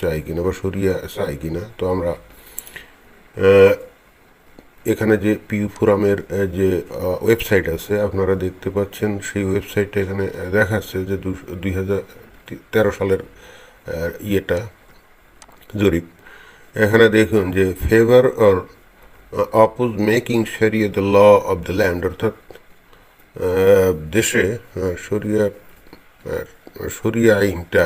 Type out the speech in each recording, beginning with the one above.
চাই কিনা বা সরিয়া চাই কিনা, তো আমরা এখানে যে পিউ ফোরামের যে ওয়েবসাইট আছে, আপনারা দেখতে পাচ্ছেন, সেই ওয়েবসাইটটা এখানে দেখাচ্ছে যে দুই তেরো সালের ইয়েটা জরিপ। এখানে দেখুন যে favour or oppose making sharia the law of the land অর্থাৎ দেশে শরিয়া শরিয়া আইনটা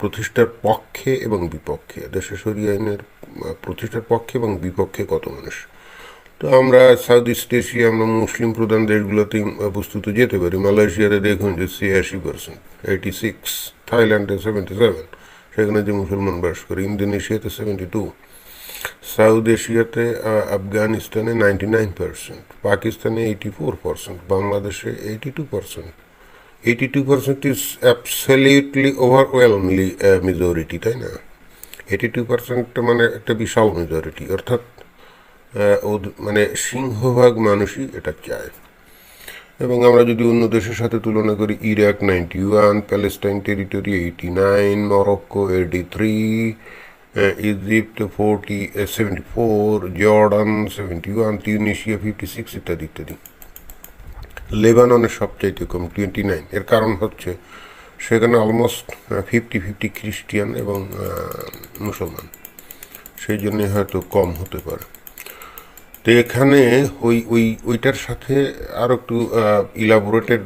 প্রতিষ্ঠার পক্ষে এবং বিপক্ষে, দেশে শরিয়া আইনের প্রতিষ্ঠার পক্ষে এবং বিপক্ষে কত মানুষ? তো আমরা সাউথ ইস্ট এশিয়া আমরা মুসলিম প্রধান দেশগুলোতেই বস্তুত যেতে পারি। মালয়েশিয়াতে দেখুন যে ছিয়াশি পার্সেন্ট এইটি সিক্স থাইল্যান্ডে সেভেন্টি সেভেন সেখানে যে মুসলমান বাস করে। ইন্দোনেশিয়াতে সেভেন্টি টু সাউথ এশিয়াতে আফগানিস্তানে নাইনটি নাইন পার্সেন্ট পাকিস্তানে এইটি ফোর পার্সেন্ট বাংলাদেশে eighty two percent eighty two percent is absolutely overwhelmingly majority তাই না? এইটি টু পার্সেন্ট মানে একটা বিশাল মেজরিটি অর্থাৎ মানে সিংহভাগ মানুষই এটা চায়। এবং আমরা যদি অন্য দেশের সাথে তুলনা করি, Iraq ninety one Palestine territory eighty nine Morocco eighty three Egypt forty seventy four Jordan seventy one Tunisia fifty six ইত্যাদি ইত্যাদি। লেবাননের সবচাইতে কম টোয়েন্টি নাইন। এর কারণ হচ্ছে সেখানে অলমোস্ট ফিফটি ফিফটি খ্রিস্টিয়ান এবং মুসলমান। সেই জন্যে হয়তো কম হতে পারে। তো এখানে ওই ওই, ওইটার সাথে আরও একটু ইলাবোরেটেড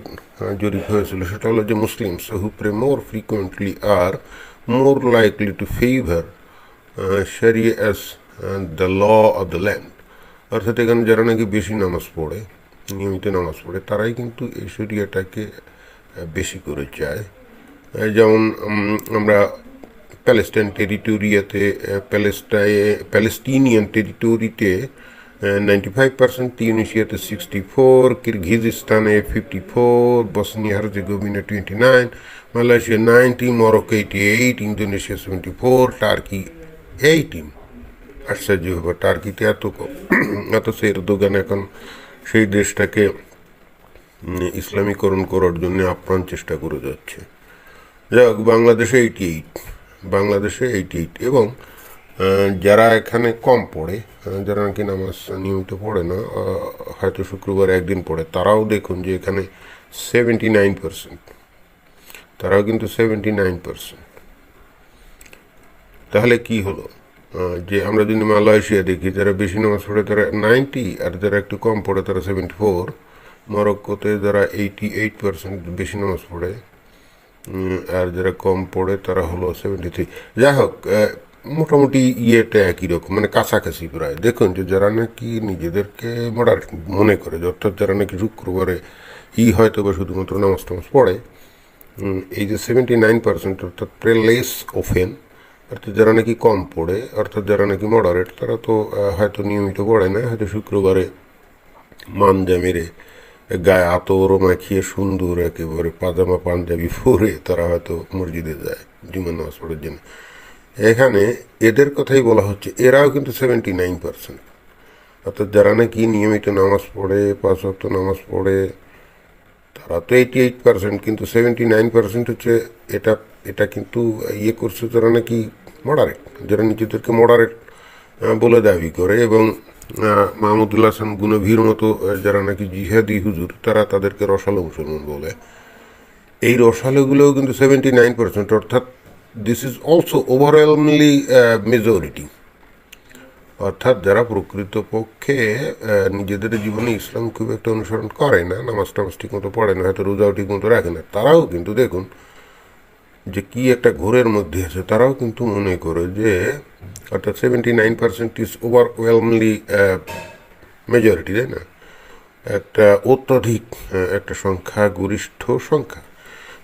জড়িত হয়েছিল। সেটা হলো যে Muslims who pray more frequently are more likely to favour sharia as the law of the land অর্থাৎ এখানে যারা নাকি বেশি নামাজ পড়ে নিয়মিত নামাজ পড়ে, তারাই কিন্তু এই শরিয়াটাকে বেশি করে চায়। যেমন আমরা প্যালেস্টাইন টেরিটোরিয়াতে প্যালেস্টাই, প্যালেস্টিনিয়ান টেরিটোরিতে নাইনটি ফাইভ পার্সেন্ট তিউনিশিয়াতে sixty four কিরগিজিস্তানে fifty four Bosnia, Herzegovina twenty nine Malaysia ninety Morocco eighty eight Indonesia seventy four Turkey eighteen আশ্চর্য ব্যাপার, টার্কিতে এত কম এত এরদোগান এখন সেই দেশটাকে ইসলামীকরণ করার জন্য আপ্রাণ চেষ্টা করে যাচ্ছে। যাই হোক বাংলাদেশে এইটি এইট, বাংলাদেশে এইটি এইট এবং যারা এখানে কম পড়ে যারা নাকি নামাজ নিয়মিত পড়ে না হয়তো শুক্রবার একদিন পড়ে, তারাও দেখুন যে এখানে সেভেন্টি নাইন পার্সেন্ট তারাও কিন্তু সেভেন্টি নাইন পার্সেন্ট তাহলে কি হলো? যে আমরা যদি মালয়েশিয়া দেখি, যারা বেশি নামাজ পড়ে, তারা নাইনটি আর যারা একটু কম পড়ে, তারা সেভেন্টি ফোর মরক্কোতে যারা এইটি এইট পার্সেন্ট বেশি নামাজ পড়ে আর যারা কম পড়ে, তারা হলো সেভেন্টি থ্রি যাই হোক মোটামুটি ইয়েটা একই রকম মানে কাছাকাছি প্রায়। দেখুন যে যারা নাকি নিজেদেরকে মডারেট মনে করে অর্থাৎ যারা নাকি শুক্রবারে ই হয়তো বা শুধুমাত্র নামাজ টামাজ পড়ে এই যে সেভেন্টি নাইন পার্সেন্ট অর্থাৎ প্রেলেস ওফেন অর্থাৎ যারা নাকি কম পড়ে, অর্থাৎ যারা নাকি মডারেট তারা তো হয়তো নিয়মিত পড়ে না, হয়তো শুক্রবারে মানজা মেরে গায়ে আতর মাখিয়ে সুন্দর একেবারে পাজামা পাঞ্জাবি পরে তারা হয়তো মসজিদে যায়, জুমার নামাজ পড়ার জন্য। এখানে এদের কথাই বলা হচ্ছে, এরাও কিন্তু সেভেন্টি নাইন পার্সেন্ট অর্থাৎ যারা নাকি নিয়মিত নামাজ পড়ে, পাঁচ ওয়াক্ত নামাজ পড়ে, তারা তো এইটি এইট পার্সেন্ট কিন্তু সেভেন্টি নাইন পার্সেন্ট হচ্ছে, এটা এটা কিন্তু ইয়ে করছে যারা নাকি মডারেট যারা নিজেদেরকে মডারেট বলে দাবি করে এবং আহ, মাহমুদুল্লাহ হাসান গুনভীর মতো যারা নাকি জিহাদি হুজুর তারা তাদেরকে রসালো মুসলমান বলে। এই রসালোগুলোও কিন্তু সেভেন্টি নাইন পার্সেন্ট অর্থাৎ this is also overwhelmingly majority অর্থাৎ যারা প্রকৃতপক্ষে নিজেদের জীবনে ইসলাম খুব একটা অনুসরণ করে না নামাজ টামাজ ঠিক মতো পড়ে না হয়তো রোজাও ঠিক মতো রাখে না তারাও কিন্তু দেখুন যে কি একটা ঘোরের মধ্যে আছে, তারাও কিন্তু মনে করে যে অর্থাৎ seventy nine percent is overwhelmingly majority তাই না? একটা অত্যধিক একটা সংখ্যা গরিষ্ঠ সংখ্যা।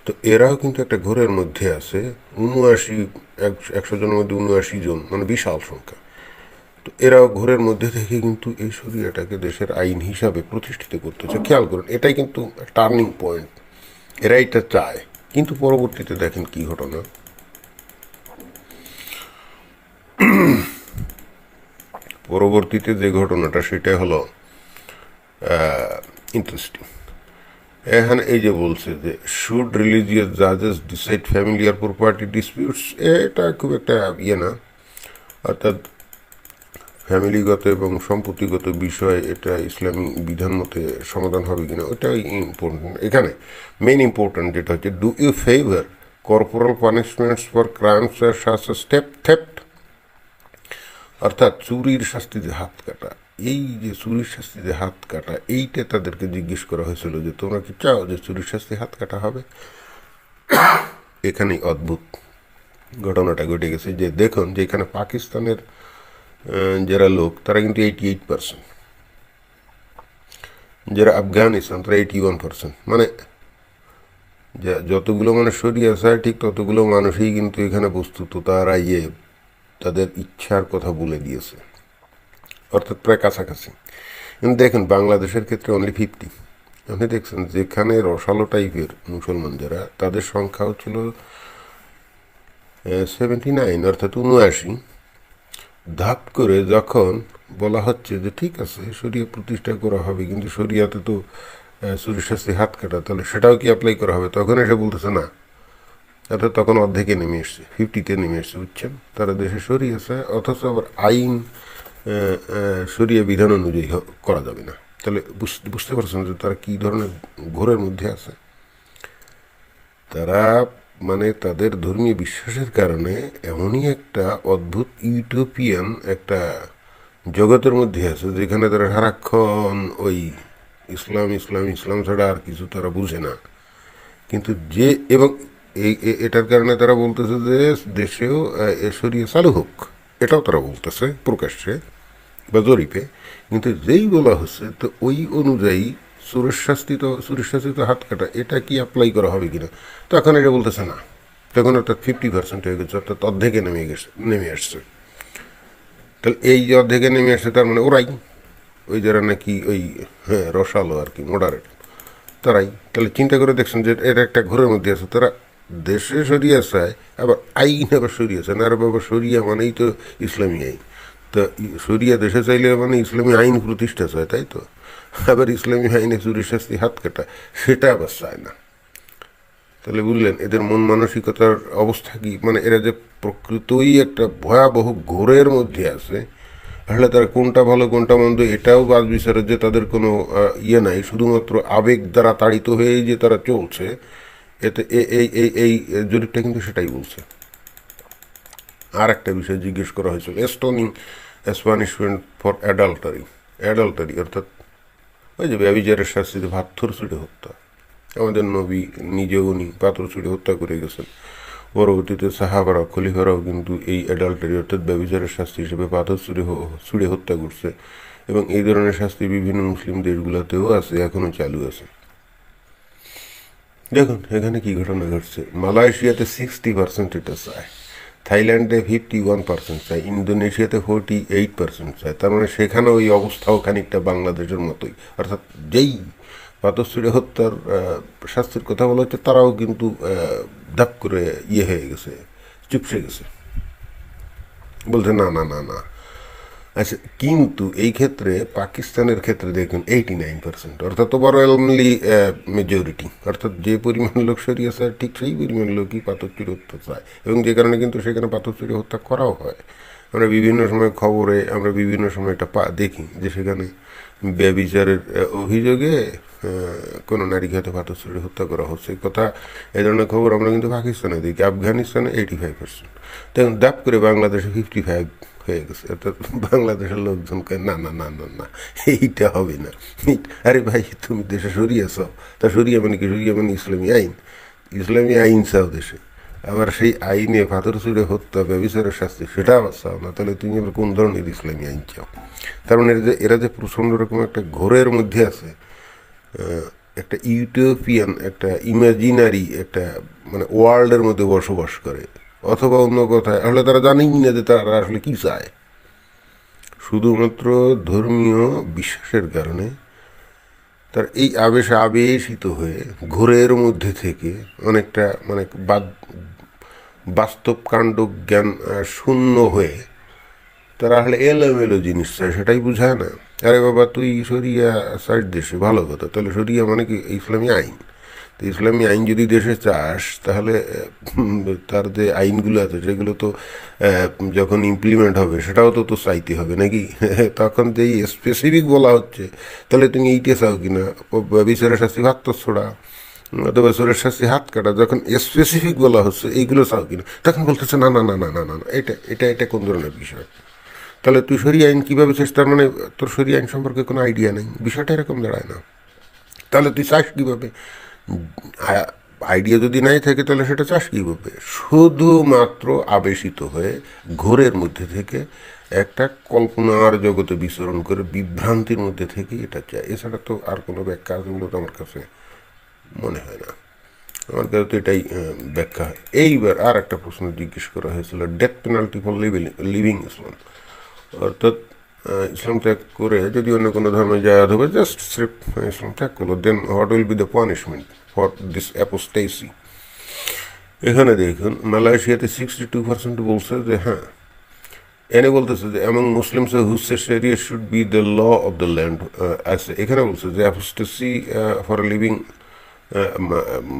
তো এরাও কিন্তু একটা ঘোরের মধ্যে আছে, উনআশি একশো জনের মধ্যে উনআশি জন মানে বিশাল সংখ্যা। তো এরাও ঘোরের মধ্যে থেকে কিন্তু এই শরিয়াটাকে দেশের আইন হিসাবে প্রতিষ্ঠিত করতেছে। খেয়াল করুন, এটাই কিন্তু টার্নিং পয়েন্ট এরা এটা চায়। কিন্তু পরবর্তীতে দেখেন কি ঘটনা। পরবর্তীতে যে ঘটনাটা সেটা হলো ইন্টারেস্টিং এখানে এই যে বলছে যে should religious জাজেস decide family or property disputes এটা খুব একটা ইয়ে না। অর্থাৎ ফ্যামিলিগত এবং সম্পত্তিগত বিষয় এটা ইসলামী বিধান মতে সমাধান হবে কিনা, ওটাই ইম্পর্টেন্ট এখানে মেইন ইম্পর্টেন্ট যেটা হচ্ছে do you favour corporal punishments for crimes R সাস step theft অর্থাৎ চুরির শাস্তিতে হাত কাটা। এই যে চুরির শাস্তিতে হাত কাটা, এইটা তাদেরকে জিজ্ঞেস করা হয়েছিল যে, তোমরা কি চাও যে চুরির শাস্তি হাত কাটা হবে? এখানেই অদ্ভুত ঘটনাটা ঘটে গেছে যে, দেখুন যে এখানে পাকিস্তানের যারা লোক তারা কিন্তু এইটি এইট পার্সেন্ট যারা আফগানিস্তান তারা এইটি ওয়ান পার্সেন্ট মানে যতগুলো মানুষ সরিয়ে আছে ঠিক ততগুলো মানুষই কিন্তু এখানে বস্তুত তারা ইয়ে তাদের ইচ্ছার কথা বলে দিয়েছে অর্থাৎ প্রায় কাছাকাছি কিন্তু দেখেন বাংলাদেশের ক্ষেত্রে অনলি ফিফটি আপনি দেখছেন যেখানে রসালো টাইপের মুসলমান যারা তাদের সংখ্যাও ছিল সেভেন্টি নাইন অর্থাৎ উনআশি ধাপ করে যখন বলা হচ্ছে যে ঠিক আছে, শরিয়া প্রতিষ্ঠা করা হবে, কিন্তু শরিয়াতে তো চুরির হাত কাটা, তাহলে সেটাও কি অ্যাপ্লাই করা হবে? তখন এসে বলতেছে না। অর্থাৎ তখন অর্ধেকে নেমে এসছে ফিফটিতে নেমে এসছে, বুঝছেন? তারা দেশে সরিয়েছে অথচ আবার আইন সরিয়ে বিধান অনুযায়ী করা যাবে না। তাহলে বুঝ- বুঝতে পারছেন যে তারা কী ধরনের ঘোরের মধ্যে আছে? তারা মানে তাদের ধর্মীয় বিশ্বাসের কারণে এমনই একটা অদ্ভুত ইউটোপিয়ান একটা জগতের মধ্যে আছে যেখানে তারা সারাক্ষণ ওই ইসলাম ইসলাম ইসলাম ছাড়া আর কিছু তারা বুঝে না। কিন্তু যে এবং এই এটার কারণে তারা বলতেছে যে দেশেও আহ, এ সরিয়ে চালু হোক এটাও তারা বলতেছে প্রকাশ্যে বা জরিপে। কিন্তু যেই বলা হচ্ছে তো ওই অনুযায়ী সুরেশ শাস্তি তো সুরেশ শাস্তি তো হাত কাটা, এটা কি অ্যাপ্লাই করা হবে কিনা? তখন এটা বলতেছে না। তখন অর্থাৎ ফিফটি পার্সেন্ট হয়ে গেছে, অর্থাৎ অর্ধেকে নেমে গেছে, নেমে আসছে। তাহলে এই যে অর্ধেকে নেমে আসছে, তার মানে ওরাই, ওই যারা নাকি ওই হ্যাঁ রসালো আর কি মডারেট তারাই। তাহলে চিন্তা করে দেখছেন যে এটা একটা ঘরের মধ্যে আছে, তারা দেশে সরিয়ে চায় আবার আইন আবার সরিয়ে চায় না, আর বাবা, সরিয়া মানেই তো ইসলামী আইন। তা সরিয়া দেশে চাইলে মানে ইসলামী আইন প্রতিষ্ঠা চায় তাই তো? আবার ইসলামী আইনে চুরি শাস্তি হাত কাটা সেটা আবার চায় না। তাহলে বুঝলেন, এদের মন মানসিকতার অবস্থা কি? মানে এরা যে প্রকৃতই একটা ভয়াবহ ঘোরের মধ্যে আছে আসলে তারা কোনটা ভালো, কোনটা মন্দ, এটাও বাদ বিচারের যে তাদের কোনো ইয়ে নাই। শুধুমাত্র আবেগ দ্বারা তাড়িত হয়েই যে তারা চলছে, এতে এই এই এই জরিপটা কিন্তু সেটাই বলছে। আর একটা বিষয় জিজ্ঞেস করা হয়েছিল stoning punishment for adultery adultery অর্থাৎ ওই যে ব্যবিচারের শাস্তিতে ভাত্থর ছুটে হত্যা। আমাদের নবী নিজেও উনি পাথর ছুটে হত্যা করে গেছেন। পরবর্তীতে সাহাবারা, খলিফারাও কিন্তু এই অ্যাডাল্টারি অর্থাৎ ব্যবিচারের শাস্তি হিসেবে পাথর ছুড়ে ছুড়ে হত্যা করছে এবং এই ধরনের শাস্তি বিভিন্ন মুসলিম দেশগুলোতেও আছে এখনও চালু আছে। দেখুন, এখানে কি ঘটনা ঘটছে। মালয়েশিয়াতে সিক্সটি পার্সেন্ট এটা চায়। থাইল্যান্ডে ফিফটি ওয়ান পার্সেন্ট চায় ইন্দোনেশিয়াতে ফোরটি এইট পার্সেন্ট চায় তার মানে সেখানে ওই অবস্থাও খানিকটা বাংলাদেশের মতোই। অর্থাৎ যেই পাতশ্রী হত্যার শাস্তির কথা বলা হচ্ছে, তারাও কিন্তু ধাপ করে ইয়ে হয়ে গেছে, চুপসে গেছে। বলছে, না না না না আচ্ছা কিন্তু এই ক্ষেত্রে, পাকিস্তানের ক্ষেত্রে দেখুন এইটি নাইন পার্সেন্ট অর্থাৎ ওভারওয়েলমলি মেজরিটি অর্থাৎ যে পরিমাণ লোক সরিয়ে চায় ঠিক সেই পরিমাণ লোকই পাথর চুরি হত্যা চায়। এবং যে কারণে কিন্তু সেখানে পাথর চুরি হত্যা করাও হয়। আমরা বিভিন্ন সময় খবরে, আমরা বিভিন্ন সময় এটা পা, দেখি যে সেখানে ব্যবিচারের অভিযোগে কোনো নারীকে হয়তো পাথর চুরি হত্যা করা হচ্ছে। কথা, এই ধরনের খবর আমরা কিন্তু পাকিস্তানে দেখি। আফগানিস্তানে এইটি ফাইভ পার্সেন্ট তখন দাপ করে বাংলাদেশে ফিফটি ফাইভ হয়ে গেছে। বাংলাদেশের লোকজন কয়, না না না না না, এইটা হবে না। আরে ভাই, তুমি দেশে সরিয়েছ তা সরিয়ে মানে কি? সরিয়ে মানে ইসলামী আইন। ইসলামী আইন চাও দেশে। আবার সেই আইনে পাথর চুড়ে হত্যা, ব্যবচারের শাস্তি, সেটা আবার চাও না। তাহলে তুমি আবার কোন ধরনের ইসলামী আইন চাও? তার মানে এরা যে এরা যে প্রচণ্ড রকম একটা ঘোরের মধ্যে আছে একটা ইউটোপিয়ান একটা ইমাজিনারি একটা মানে ওয়ার্ল্ডের মধ্যে বসবাস করে। অথবা অন্য কথায়, আসলে তারা জানেই না যে তারা আসলে কি চায়। শুধুমাত্র ধর্মীয় বিশ্বাসের কারণে তার এই আবেশে আবেশিত হয়ে ঘোরের মধ্যে থেকে অনেকটা মানে বাদ- বাস্তব কাণ্ড জ্ঞান শূন্য হয়ে তারা আসলে এলোমেলো জিনিস চায়, সেটাই বুঝায় না। আরে বাবা, তুই সরিয়া সাইড দেশে, ভালো কথা। তাহলে সরিয়া মানে কি ইসলামী আইন? তো ইসলামী আইন যদি দেশে চাস, তাহলে তার যে আইনগুলো আছে, সেগুলো তো যখন ইমপ্লিমেন্ট হবে, সেটাও তো তো চাইতে হবে নাকি? তখন যে স্পেসিফিক বলা হচ্ছে, তাহলে তুমি এইটা চাও কিনা? বিচারের শাস্তি ভাত ছোড়া। অথবা চোরের শাস্তি হাত কাটা। যখন স্পেসিফিক বলা হচ্ছে, এইগুলো চাও কিনা? তখন বলতেছে, না না না না না না না, এটা এটা এটা কোন ধরনের বিষয়? তাহলে তুই সরি আইন কীভাবে চাস? তার মানে তোর সরি আইন সম্পর্কে কোনো আইডিয়া নেই। বিষয়টা এরকম দাঁড়ায় না। তাহলে তুই চাস কীভাবে? আইডিয়া যদি নাই থাকে, তাহলে সেটা চাস কীভাবে শুধুমাত্র আবেশিত হয়ে ঘোরের মধ্যে থেকে একটা কল্পনার জগতে বিচরণ করে বিভ্রান্তির মধ্যে থেকে এটা চায় এছাড়া তো আর কোনো ব্যাখ্যা আছে তো আমার কাছে মনে হয় না। আমার কাছে তো এটাই ব্যাখ্যা হয়। এইবার আর একটা প্রশ্ন জিজ্ঞেস করা হয়েছিল death penalty for leaving leaving Islam অর্থাৎ ইসলাম ত্যাগ করে যদি অন্য কোনো ধর্মে যায় অথবা জাস্ট স্রেফ ইসলাম ত্যাগ করল then what will be the punishment for this apostasy এখানে দেখুন, মালয়েশিয়াতে সিক্সটি টু পার্সেন্ট বলছে যে হ্যাঁ এনে বলতেছে যে এমন Muslims who sharia should be the law of the land আছে। এখানে বলছে যে অ্যাপোস্টেসি ফর লিভিং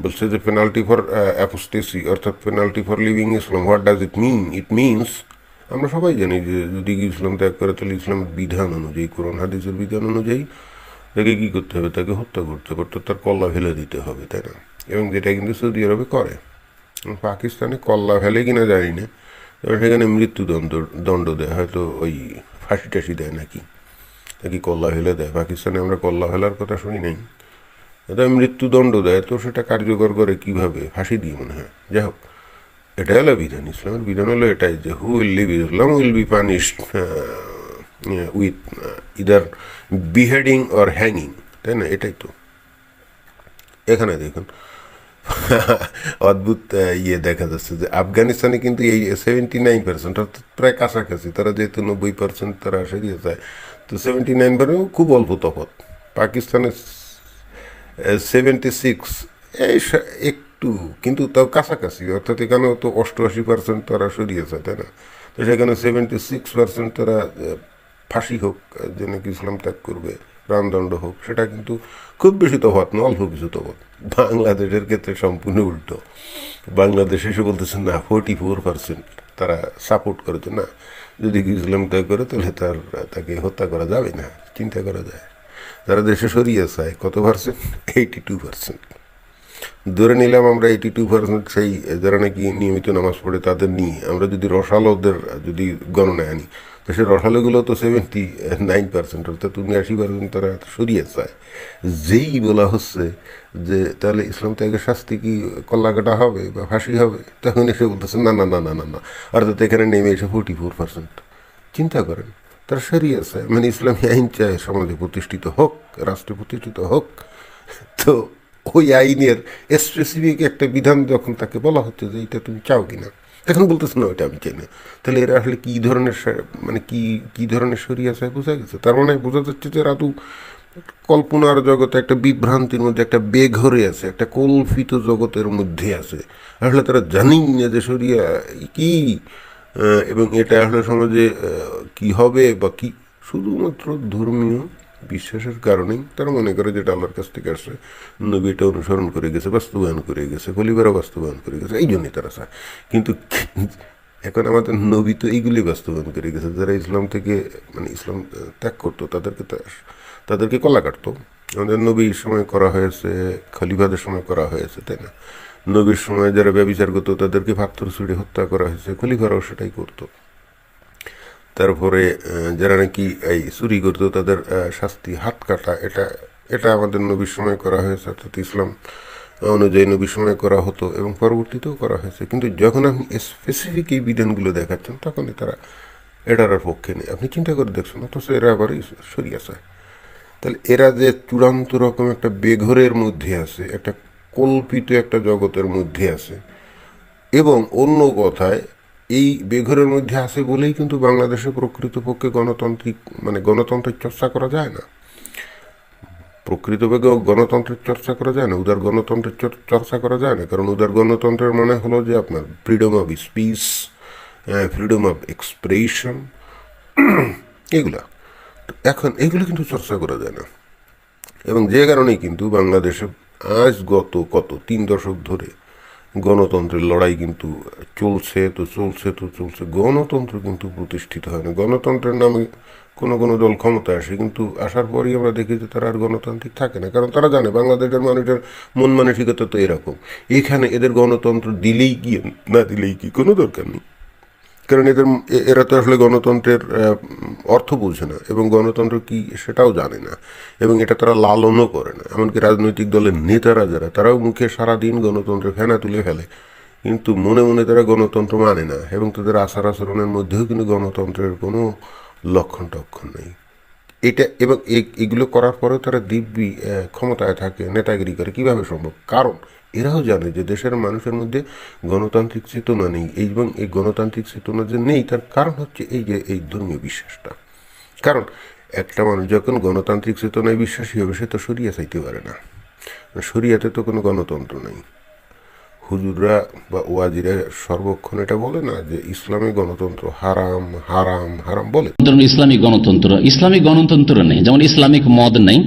বলছে যে পেনাল্টি ফর অ্যাপোস্টেসি অর্থাৎ penalty for living Islam what does it mean it means আমরা সবাই জানি যে, যদি ইসলাম ত্যাগ করে, তাহলে ইসলামের বিধান অনুযায়ী, কোরআন, হাদিসের বিধান অনুযায়ী তাকে কী করতে হবে? তাকে হত্যা করতে অর্থাৎ তার কল্লা ফেলে দিতে হবে তাই না এবং যেটা কিন্তু সৌদি আরবে করে। পাকিস্তানে কল্লা ফেলে কিনা জানি না। তবে সেখানে মৃত্যুদণ্ড, দণ্ড দেয়। হয়তো ওই ফাঁসি টাসি দেয় নাকি? নাকি কল্লা ফেলে দেয়। পাকিস্তানে আমরা কল্লা ফেলার কথা শুনি নাই। এটা মৃত্যুদণ্ড দেয়। তো সেটা কার্যকর করে কীভাবে? ফাঁসি দিয়ে মনে হয়। যাই হোক এটা হলো বিধান। ইসলামের বিধান হলো এটাই যে who will leave Islam will be punished. With either beheading or hanging তাই না? এটাই তো। এখানে দেখুন। অদ্ভুত ইয়ে দেখা যাচ্ছে যে আফগানিস্তানে কিন্তু এই সেভেন্টি নাইন পার্সেন্ট অর্থাৎ প্রায় কাছাকাছি, তারা যেহেতু নব্বই পার্সেন্ট তারা সেরিয়ে যায় তো সেভেন্টি নাইন পার্সেন্ট খুব অল্প তফাৎ। পাকিস্তানে সেভেন্টি সিক্স এই একটু, কিন্তু তাও কাছাকাছি, অর্থাৎ এখানেও তো অষ্টআশি পার্সেন্ট তারা সরিয়েছে তাই না? তো সেখানে সেভেন্টি সিক্স পার্সেন্ট তারা ফাঁসি হোক যে নাকি ইসলাম ত্যাগ করবে, প্রাণদণ্ড হোক, সেটা কিন্তু খুব বেশি তফাৎ না অল্প কিছু তফাৎ। বাংলাদেশের ক্ষেত্রে সম্পূর্ণ উল্টো। বাংলাদেশ এসে বলতেছে না ফোর্টি ফোর পার্সেন্ট তারা সাপোর্ট করেছে। না, যদি ইসলাম ত্যাগ করে, তাহলে তার, তাকে হত্যা করা যাবে না, চিন্তা করা যায়। যারা দেশে সরিয়ে চায় কত পার্সেন্ট এইটি টু পার্সেন্ট ধরে নিলাম আমরা এইটি টু পার্সেন্ট সেই, যারা নাকি নিয়মিত নামাজ পড়ে, তাদের নিয়ে আমরা যদি রসালোদের যদি গণনায় আনি সেই রসালোগুলো তো সেভেন্টি নাইন পার্সেন্ট অর্থাৎ তুমি আশি পার্সেন্ট তারা সরিয়ে চায় যেই বলা হচ্ছে যে তাহলে ইসলাম ত্যাগের শাস্তি কি কল্লাকাটা হবে বা ফাঁসি হবে তখন এসে বলতেছে না না না না না না অর্থাৎ এখানে নেমে এসে ফোর্টি ফোর পার্সেন্ট চিন্তা করেন তারা সরিয়ে চায় মানে ইসলামী আইন চায় সমাজে প্রতিষ্ঠিত হোক রাষ্ট্রে প্রতিষ্ঠিত হোক তো ওই আইনের স্পেসিফিক একটা বিধান যখন তাকে বলা হচ্ছে যে এটা তুমি চাও কিনা এখন বলতেছে, না, ওইটা আমি চাই না। তাহলে এরা আসলে কী ধরনের মানে কি কি ধরনের সরিয়ে আছে, বোঝা গেছে? তার মানে বোঝা যাচ্ছে যে রাতু কল্পনার জগতে একটা বিভ্রান্তির মধ্যে একটা বেঘরে আছে, একটা কল্পিত জগতের মধ্যে আছে। আসলে তারা জানেই না যে সরিয়া কি এবং এটা আসলে সমাজে কি হবে বা কি, শুধুমাত্র ধর্মীয় বিশ্বাসের কারণেই তারা মনে করে যেটা আল্লাহর কাছ থেকে আসছে। নবী এটা অনুসরণ করে গেছে, বাস্তবায়ন করে গেছে খলিবারও বাস্তবায়ন করে গেছে, এই জন্যই তারা চায়। কিন্তু এখন আমাদের নবী তো এইগুলি বাস্তবায়ন করে গেছে। যারা ইসলাম থেকে মানে ইসলাম ত্যাগ করতো, তাদেরকে তাদেরকে কলা কাটতো। আমাদের নবীর সময় করা হয়েছে, খলিফাদের সময় করা হয়েছে, তাই না? নবীর সময় যারা ব্যবচার করতো, তাদেরকে পাথর ছুড়ে হত্যা করা হয়েছে খলিফারাও সেটাই করতো। তারপরে যারা নাকি এই চুরি করতো, তাদের শাস্তি হাত কাটা এটা এটা আমাদের নবীর সময় করা হয়েছে, অর্থাৎ ইসলাম অনুযায়ী নবীর সময় করা হতো এবং পরবর্তীতেও করা হয়েছে। কিন্তু যখন আপনি স্পেসিফিক এই বিধানগুলো দেখাচ্ছেন, তখনই তারা এটার আর পক্ষে নেই। আপনি চিন্তা করে দেখছেন, অথচ এরা আবার সরিয়ে আছে তাহলে এরা যে চূড়ান্ত রকম একটা বেঘরের মধ্যে আছে, একটা কল্পিত একটা জগতের মধ্যে আছে, এবং অন্য কথায় এই বেঘরের মধ্যে আছে বলেই কিন্তু বাংলাদেশে প্রকৃতপক্ষে গণতান্ত্রিক মানে গণতন্ত্রের চর্চা করা যায় না। প্রকৃতভাবে গণতন্ত্রের চর্চা করা যায় না, উদার গণতন্ত্রের চর- চর্চা করা যায় না। কারণ উদার গণতন্ত্রের মানে হলো যে আপনার freedom of speech freedom of expression এগুলা। এখন এগুলো কিন্তু চর্চা করা যায় না। এবং যে কারণেই কিন্তু বাংলাদেশে আজ গত কত, তিন দশক ধরে গণতন্ত্রের লড়াই কিন্তু চলছে তো চলছে তো চলছে। গণতন্ত্র কিন্তু প্রতিষ্ঠিত হয় না। গণতন্ত্রের নামে কোনো কোনো দল ক্ষমতা আসে, কিন্তু আসার পরই আমরা দেখি যে তারা আর গণতান্ত্রিক থাকে না। কারণ তারা জানে বাংলাদেশের মানুষের মন মানসিকতা তো এরকম। এখানে এদের গণতন্ত্র দিলেই কি, না দিলেই কি, কোনো দরকার নেই। কারণ এদের, এরা তো আসলে গণতন্ত্রের অর্থ বুঝে না এবং গণতন্ত্র কি সেটাও জানে না এবং এটা তারা লালনও করে না। এমনকি রাজনৈতিক দলের নেতারা যারা, তারাও মুখে সারাদিন গণতন্ত্রের ফেনা তুলে ফেলে। কিন্তু মনে মনে তারা গণতন্ত্র মানে না এবং তাদের আচার আচরণের মধ্যেও কিন্তু গণতন্ত্রের কোনো লক্ষণ টক্ষণ নেই। এটা এবং এগুলো করার পরেও তারা দিব্যি ক্ষমতায় থাকে, নেতাগিরি করে। কীভাবে সম্ভব? কারণ এরাও জানে যে দেশের মানুষের মধ্যে গণতান্ত্রিক চেতনা নেই। এবং এই গণতান্ত্রিক চেতনা যে নেই, তার কারণ হচ্ছে এই যে, এই ধর্মীয় বিশ্বাসটা। কারণ একটা মানুষ যখন গণতান্ত্রিক চেতনায় বিশ্বাসী হবে, সে তো সরিয়া চাইতে পারে না। সরিয়াতে তো কোনো গণতন্ত্র নেই। হুজুররা বা ওয়াজিরা সর্বক্ষণ এটা বলে না যে ইসলামে গণতন্ত্র হারাম হারাম হারাম বলে। ধরুন ইসলামিক গণতন্ত্র ইসলামিক গণতন্ত্র নেই। যেমন ইসলামিক মদ নেই,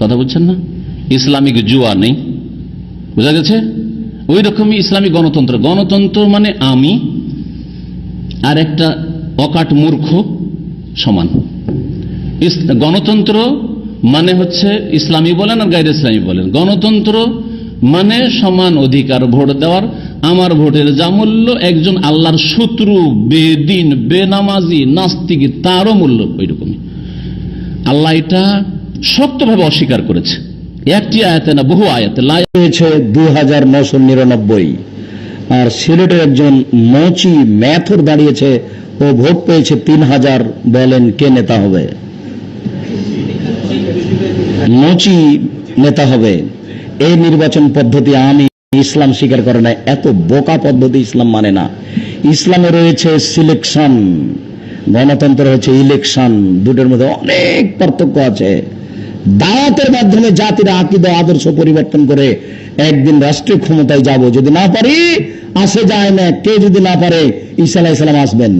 কথা বুঝছেন না? ইসলামিক জুয়া নেই। বোঝা গেছে? ওই রকমই ইসলামিক গণতন্ত্র। গণতন্ত্র মানে আমি আর একটা অকাট মূর্খ সমান। গণতন্ত্র মানে হচ্ছে ইসলামী বলেন আর গাইর ইসলামী বলেন। গণতন্ত্র মানে সমান অধিকার ভোট দেওয়ার। আমার ভোটের যা মূল্য, একজন আল্লাহর শত্রু, বেদিন, বেনামাজি, নাস্তিক, তারও মূল্য ওই রকমই আল্লাহ এটা শক্তভাবে অস্বীকার করেছে। একটি আয়াতে না, বহু আয়াতে, লা পেয়েছে দুই হাজার নশো নিরানব্বই। আর সিলেটের একজন মচি ম্যাথর দাঁড়িয়েছে ও ভোট পেয়েছে তিন হাজার। বলেন কে নেতা হবে? মচি নেতা হবে। এই নির্বাচন পদ্ধতি আমি ইসলাম স্বীকার করে না এত বোকা পদ্ধতি ইসলাম মানে না। ইসলামে রয়েছে সিলেকশন গণতন্ত্র হচ্ছে ইলেকশন দুটোর মধ্যে অনেক পার্থক্য আছে। দাওয়াতের মাধ্যমে জাতির আকিদ আদর্শ পরিবর্তন করে একদিন রাষ্ট্রীয় ক্ষমতায় যাব। যদি না পারি, আসে যায় না। কে যদি না পারে, ঈসা আলাইহিস সালাম আসবেন।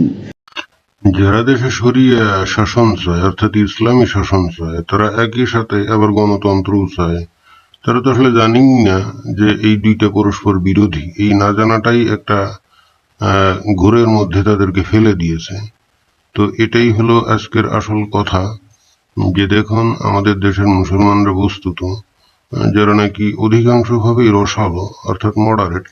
যারা দেশে সরিয়ে শাসন চায়, অর্থাৎ ইসলামী শাসন চায়, তারা একই সাথে আবার গণতন্ত্রও চায়। তারা তো আসলে জানেই না যে এই দুইটা পরস্পর বিরোধী। এই না জানাটাই একটা ঘোরের মধ্যে তাদেরকে ফেলে দিয়েছে। তো এটাই হলো আজকের আসল কথা। যে দেখুন, আমাদের দেশের মুসলমানরা বস্তুত, যারা নাকি অধিকাংশভাবেই রসালো, অর্থাৎ মডারেট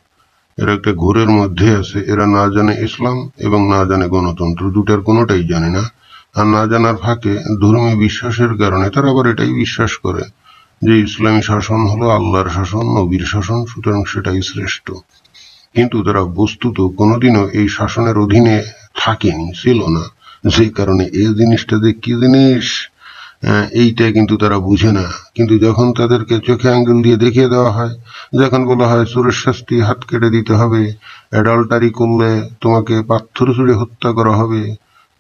এরা একটা ঘোরের মধ্যে আছে। এরা না জানে ইসলাম এবং না জানে গণতন্ত্র দুটার কোনোটাই জানে না। আর না জানার ফাঁকে ধর্মীয় বিশ্বাসের কারণে তারা আবার এটাই বিশ্বাস করে। যে ইসলামী শাসন হলো আল্লাহর শাসন, নবীর শাসন, সুতরাং সেটাই শ্রেষ্ঠ। কিন্তু তারা বস্তুত কোনোদিনও এই শাসনের অধীনে থাকেনি, ছিল না, যে কারণে এই জিনিসটা যে কি জিনিস এইটা কিন্তু তারা বুঝে না। কিন্তু যখন তাদেরকে চোখে আঙ্গুল দিয়ে দেখিয়ে দেওয়া হয়, যখন বলা হয় চোরের শাস্তি, হাত কেটে দিতে হবে, অ্যাডাল্টারি করলে তোমাকে পাথর ছুড়ে হত্যা করা হবে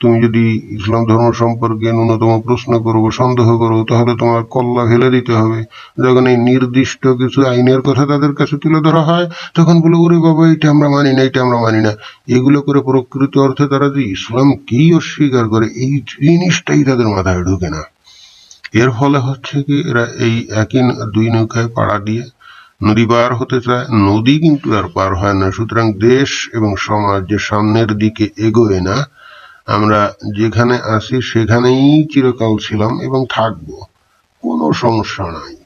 তুমি যদি ইসলাম ধর্ম সম্পর্কে ন্যূনতম প্রশ্ন করব সন্দেহ করো, তাহলে তোমার কল্লা ফেলে দিতে হবে। যখন এই নির্দিষ্ট কিছু আইনের কথা তাদের কাছে তুলে ধরা হয়, তখন বলে, ওরে বাবা, এটা আমরা মানি না, এটা আমরা মানি না। এগুলো করে প্রকৃত অর্থে তারা যে ইসলাম কি অস্বীকার করে, এই জিনিসটাই তাদের মাথায় ঢুকে না। এর ফলে হচ্ছে কি, এরা এই একই দুই নৌকায় পাড়া দিয়ে নদী পার হতে চায়। নদী কিন্তু আর পার হয় না। সুতরাং দেশ এবং সমাজ যে সামনের দিকে এগোয় না আমরা যেখানে আছি সেখানেই চিরকাল ছিলাম এবং থাকব। কোনো সমস্যা নাই।